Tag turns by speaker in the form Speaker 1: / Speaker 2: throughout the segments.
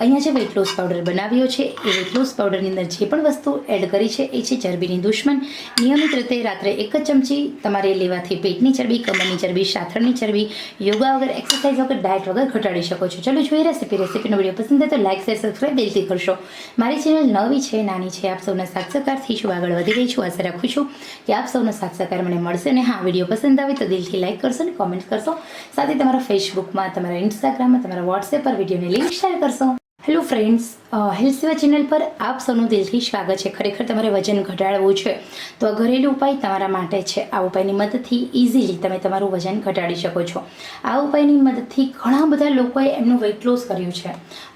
Speaker 1: અહીંયા જે weight loss powder બનાવ્યો છે, એ વેટ લોસ પાવડરની અંદર જે પણ વસ્તુ એડ કરી છે, એ છે ચરબીની દુશ્મન. નિયમિત રીતે રાત્રે એક જ ચમચી તમારે લેવાથી પેટની ચરબી, કમરની ચરબી, સાથળની ચરબી, યોગા વગર એક્સરસાઇઝ વગર ડાયટ વગર ઘટાડી શકો છો. ચલો જોઈએ રેસીપી રેસીપીનો વીડિયો પસંદ થાય તો લાઇક શેર સબસ્ક્રાઈબ દિલથી કરશો. મારી ચેનલ નવી છે, નાની છે, આપ સૌના સાથ સહકારથી છું. આગળ વધી રહી છું. આશા રાખું છું કે આપ સૌનો સાથ સહકાર મને મળશે અને હા વીડિયો પસંદ આવે તો દિલથી લાઇક કરશો અને કોમેન્ટ કરશો. સાથે તમારા ફેસબુકમાં તમારા ઇન્સ્ટાગ્રામમાં તમારા વોટ્સએપ પર વિડીયોની લિંક શેર કરશો. Hello friends health Seva channel પર આપ સૌનું દિલથી સ્વાગત છે. ખરેખર તમારે વજન ઘટાડવું છે, તો આ ઘરેલું ઉપાય તમારા માટે છે. આ ઉપાયની મદદથી ઇઝીલી તમે તમારું વજન ઘટાડી શકો છો. આ ઉપાયની મદદથી ઘણા બધા લોકોએ એમનું વેઇટ લોસ કર્યું છે.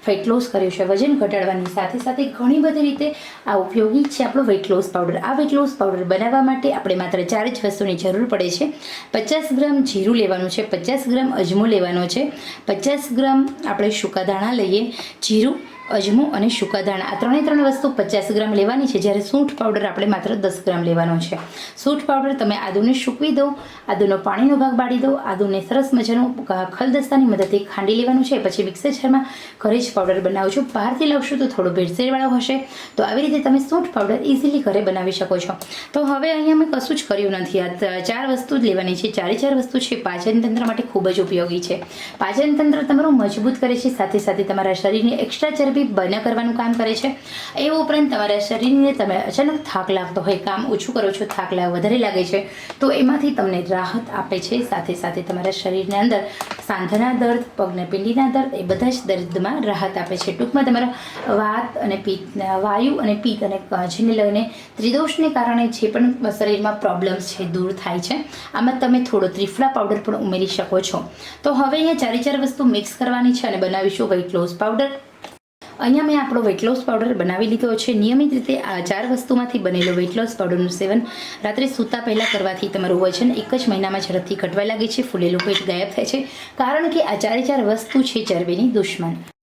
Speaker 1: વેઇટ લોસ કર્યું છે. વજન ઘટાડવાની સાથે સાથે ઘણી બધી રીતે આ ઉપયોગી છે આપણો વેઇટ લોસ પાવડર આ વેઇટ લોસ પાવડર બનાવવા માટે આપણે માત્ર ચાર જ વસ્તુની જરૂર પડે છે. પચાસ ગ્રામ જીરું લેવાનું છે, પચાસ ગ્રામ અજમો લેવાનો છે, પચાસ ગ્રામ આપણે સૂકા દાણા લઈએ જીરું bisous. અજમો અને સૂકા દાણા આ ત્રણે ત્રણ વસ્તુ પચાસ ગ્રામ લેવાની છે. જ્યારે સૂંઠ પાવડર આપણે માત્ર દસ ગ્રામ લેવાનો છે. સૂંઠ પાવડર તમે આદુને સૂકવી દો, આદુનો પાણીનો ભાગ બાળી દો, આદુને સરસ મજાનું ખલદસ્તાની મદદથી ખાંડી લેવાનું છે. પછી મિક્સર જારમાં ઘરે જ પાવડર બનાવું છું. બહારથી લાવશું તો થોડો ભેળસેળવાળો હશે. તો આવી રીતે તમે સૂંઠ પાવડર ઇઝીલી ઘરે બનાવી શકો છો. તો હવે અહીંયા મેં કશું જ કર્યું નથી. આ ચાર વસ્તુ જ લેવાની છે. ચારે ચાર વસ્તુ છે. પાચન તંત્ર માટે ખૂબ જ ઉપયોગી છે. પાચન તંત્ર તમારું મજબૂત કરે છે. સાથે સાથે તમારા શરીરની એક્સ્ટ્રા ચરબી બર્ન કરવાનું કામ કરે છે. એ ઉપરાંત તમારા શરીરને તમે અચાનક થાક લાગતો હોય, કામ ઓછું કરો છો, થાક લાગ, વધારે લાગે છે, તો એમાંથી તમને રાહત આપે છે. સાથે સાથે તમારા શરીરની અંદર સાંધાના દર્દ, પગના પિંડીના દર્દ, એ બધા જ દર્દમાં રાહત આપે છે. ટૂંકમાં તમારા વાત અને પિત્ત વાયુ અને પિત્ત અને કજને લઈને ત્રિદોષને કારણે જે પણ શરીરમાં પ્રોબ્લેમ્સ છે, દૂર થાય છે, આમાં તમે થોડો ત્રિફળા પાવડર પણ ઉમેરી શકો છો. તો હવે અહીંયા ચારે ચાર વસ્તુ મિક્સ કરવાની છે અને બનાવીશું વેઇટ લોસ પાવડર અહીંયા મેં આપણો વેટ લોસ પાવડર બનાવી લીધો છે. નિયમિત રીતે આ ચાર વસ્તુમાંથી બનેલો વેટ લોસ પાવડરનું સેવન રાત્રે સૂતા પહેલાં કરવાથી તમારું વજન એક જ મહિનામાં ઝડપથી ઘટવા લાગે છે. ફૂલેલું પેટ ગાયબ થાય છે. કારણ કે આ ચારે ચાર વસ્તુ છે ચરબીની દુશ્મન.